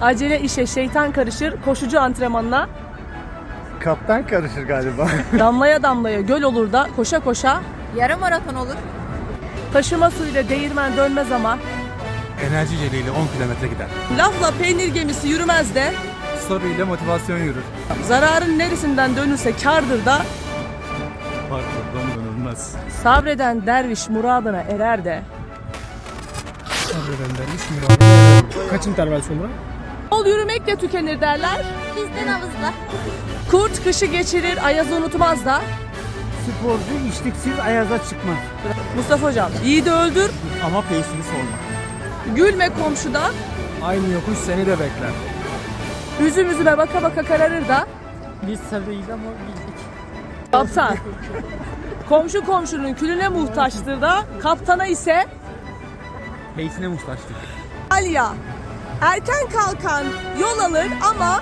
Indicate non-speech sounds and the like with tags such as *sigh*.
Acele işe şeytan karışır, koşucu antrenmanına. Kaptan karışır galiba. *laughs* Damlaya damlaya göl olur da koşa koşa. Yarım maraton olur. Taşıma suyuyla değirmen dönmez ama. Enerji jeliyle 10 kilometre gider. Lafla peynir gemisi yürümez de. Soru ile motivasyon yürür. Zararın neresinden dönülse kardır da. Parkurdan dönülmez. Sabreden derviş muradına erer de. Sabreden derviş muradına erer. Kaç interval sonra? Yol yürümekle tükenir derler. Bizden havuzda. Kurt kışı geçirir, ayazı unutmaz da. Sporcu içliksiz ayaza çıkmaz. Mustafa hocam, yiğidi öldür, Ama peysini sorma. gülme komşudan. Aynı yokuş seni de bekler. Üzüm üzüme baka baka kararır da. Biz sebeyiz ama bildik. Kaptan. Komşu komşunun külüne muhtaçtır da. Kaptana ise Peysine muhtaçtık. Alya. Erken kalkan yol alır ama